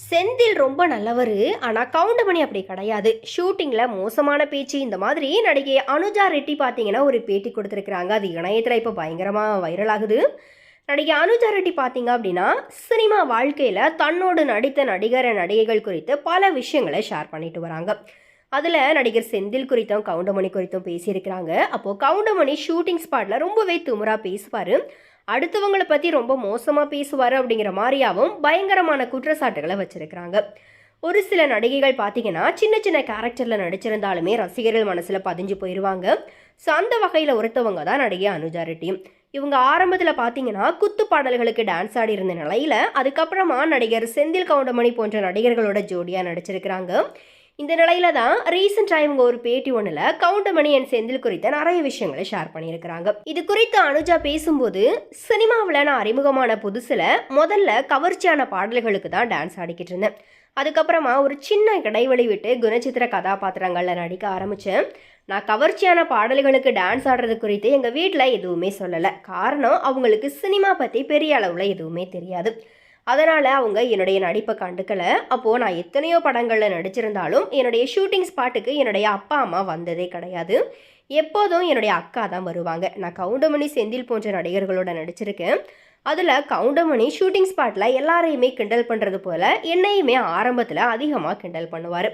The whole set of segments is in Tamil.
செந்தில் ரொம்ப நல்லவர் ஆனால் கவுண்டமணி அப்படி கிடையாது. ஷூட்டிங்கில் மோசமான பேச்சு இந்த மாதிரி நடிகை அனுஜா ரெட்டி பார்த்தீங்கன்னா ஒரு பேட்டி கொடுத்துருக்குறாங்க. அது இணையத்தில் இப்போ பயங்கரமாக வைரல் ஆகுது. நடிகை அனுஜா ரெட்டி பார்த்தீங்க அப்படின்னா சினிமா வாழ்க்கையில் தன்னோடு நடித்த நடிகர் நடிகைகள் குறித்து பல விஷயங்களை ஷேர் பண்ணிட்டு வராங்க. அதில் நடிகர் செந்தில் குறித்தும் கவுண்டமணி குறித்தும் பேசியிருக்கிறாங்க. அப்போது கவுண்டமணி ஷூட்டிங் ஸ்பாட்டில் ரொம்பவே துமுறா பேசுவார். அடுத்தவங்களை பற்றி ரொம்ப மோசமாக பேசுவார் அப்படிங்கிற மாதிரியாவும் பயங்கரமான குற்றச்சாட்டுகளை வச்சுருக்கிறாங்க. ஒரு சில நடிகைகள் பார்த்தீங்கன்னா சின்ன சின்ன கேரக்டரில் நடிச்சிருந்தாலுமே ரசிகர்கள் மனசில் பதிஞ்சு போயிடுவாங்க ஸோ அந்த வகையில் ஒருத்தவங்க தான் நடிகை அனுஜா ரெட்டி. இவங்க ஆரம்பத்தில் பார்த்தீங்கன்னா குத்து பாடல்களுக்கு டான்ஸ் ஆடி இருந்த நிலையில் அதுக்கப்புறமா நடிகர் செந்தில் கவுண்டமணி போன்ற நடிகர்களோட ஜோடியாக நடிச்சிருக்கிறாங்க. இந்த நிலையில தான் ரீசெண்டாக இவங்க ஒரு பேட்டி ஒன்றில் கவுண்டமணி அண்ட் செந்தில் குறித்த நிறைய விஷயங்களை ஷேர் பண்ணியிருக்கிறாங்க. இது குறித்து அனுஜா பேசும்போது சினிமாவில் நான் அறிமுகமான புதுசில் முதல்ல கவர்ச்சியான பாடல்களுக்கு தான் டான்ஸ் ஆடிக்கிட்டு இருந்தேன். அதுக்கப்புறமா ஒரு சின்ன இடைவெளி விட்டு குணச்சித்திர கதாபாத்திரங்களில் நடிக்க ஆரம்பித்தேன் நான் கவர்ச்சியான பாடல்களுக்கு டான்ஸ் ஆடுறது குறித்து எங்கள் வீட்டில் எதுவுமே சொல்லலை. காரணம் அவங்களுக்கு சினிமா பற்றி பெரிய அளவில் எதுவுமே தெரியாது. அதனால் அவங்க என்னுடைய நடிப்பை கண்டுக்கலை. அப்போது நான் எத்தனையோ படங்களில் நடிச்சிருந்தாலும் என்னுடைய ஷூட்டிங் ஸ்பாட்டுக்கு என்னுடைய அப்பா அம்மா வந்ததே கிடையாது. எப்போதும் என்னுடைய அக்கா தான் வருவாங்க. நான் கவுண்டமணி செந்தில் போன்ற நடிகர்களோட நடிச்சிருக்கேன். அதில் கவுண்டமணி ஷூட்டிங் ஸ்பாட்டில் எல்லாரையுமே கிண்டல் பண்ணுறது போல் என்னையுமே ஆரம்பத்தில் அதிகமாக கிண்டல் பண்ணுவார்.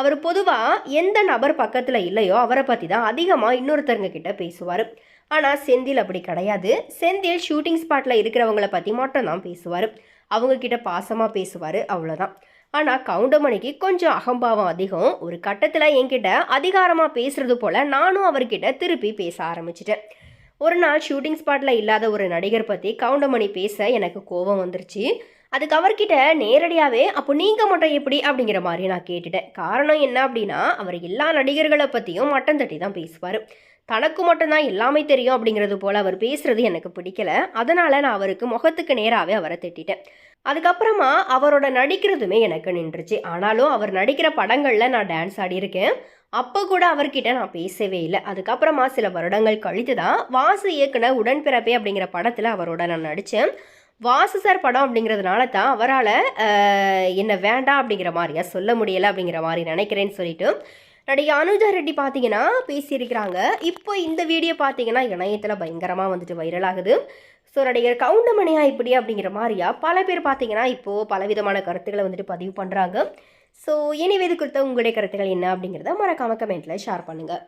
அவர் பொதுவாக எந்த நபர் பக்கத்தில் இல்லையோ அவரை பற்றி தான் அதிகமாக இன்னொருத்தருங்க கிட்ட பேசுவார். ஆனால் செந்தில் அப்படி கிடையாது. செந்தில் ஷூட்டிங் ஸ்பாட்டில் இருக்கிறவங்கள பற்றி மட்டும்தான் பேசுவார். அவங்கக்கிட்ட பாசமாக பேசுவார் அவ்வளோதான் ஆனால் கவுண்டமணிக்கு கொஞ்சம் அகம்பாவம் அதிகம். ஒரு கட்டத்தில் என்கிட்ட அதிகாரமாக பேசுகிறது போல் நானும் அவர்கிட்ட திருப்பி பேச ஆரம்பிச்சிட்டேன். ஒரு நாள் ஷூட்டிங் ஸ்பாட்டில் இல்லாத ஒரு நடிகர் பற்றி கவுண்டமணி பேச எனக்கு கோபம் வந்துருச்சு. அதுக்கு அவர்கிட்ட நேரடியாகவே அப்போ நீங்கள் மட்டும் எப்படி? அப்படிங்கிற மாதிரி நான் கேட்டுட்டேன். காரணம் என்ன அப்படின்னா அவர் எல்லா நடிகர்களை பற்றியும் மட்டம் தட்டி தான் பேசுவார். தனக்கு மட்டும்தான் எல்லாமே தெரியும் அப்படிங்கிறது போல் அவர் பேசுகிறது எனக்கு பிடிக்கல. அதனால் நான் அவருக்கு முகத்துக்கு நேராகவே அவரை திட்டிட்டேன். அதுக்கப்புறமா அவரோட நடிக்கிறதுமே எனக்கு நின்றுச்சு. ஆனாலும் அவர் நடிக்கிற படங்களில் நான் டான்ஸ் ஆடியிருக்கேன் அப்போ கூட அவர்கிட்ட நான் பேசவே இல்லை. அதுக்கப்புறமா சில வருடங்கள் கழித்து தான் வாசு இயக்குன உடன்பிறப்பே அப்படிங்கிற படத்தில் அவரோட நான் நடித்தேன் வாசு சார் படம் அப்படிங்கிறதுனால தான் அவரால் என்ன வேண்டாம் அப்படிங்கிற மாதிரியா சொல்ல முடியலை அப்படிங்கிற மாதிரி நினைக்கிறேன்னு சொல்லிட்டு நடிகை அனுஜா ரெட்டி பார்த்தீங்கன்னா பேசியிருக்கிறாங்க. இப்போ இந்த வீடியோ பார்த்தீங்கன்னா இணையத்தில் பயங்கரமாக வந்துட்டு வைரல் ஆகுது. ஸோ நடிகர் கவுண்டமணியா இப்படி அப்படிங்கிற மாதிரியா பல பேர் பார்த்தீங்கன்னா இப்போது பலவிதமான கருத்துக்களை வந்துட்டு பதிவு பண்ணுறாங்க ஸோ இனி இது குறித்த உங்களுடைய கருத்துக்கள் என்ன அப்படிங்கிறத மறக்காம கமெண்ட்டில் ஷேர் பண்ணுங்கள்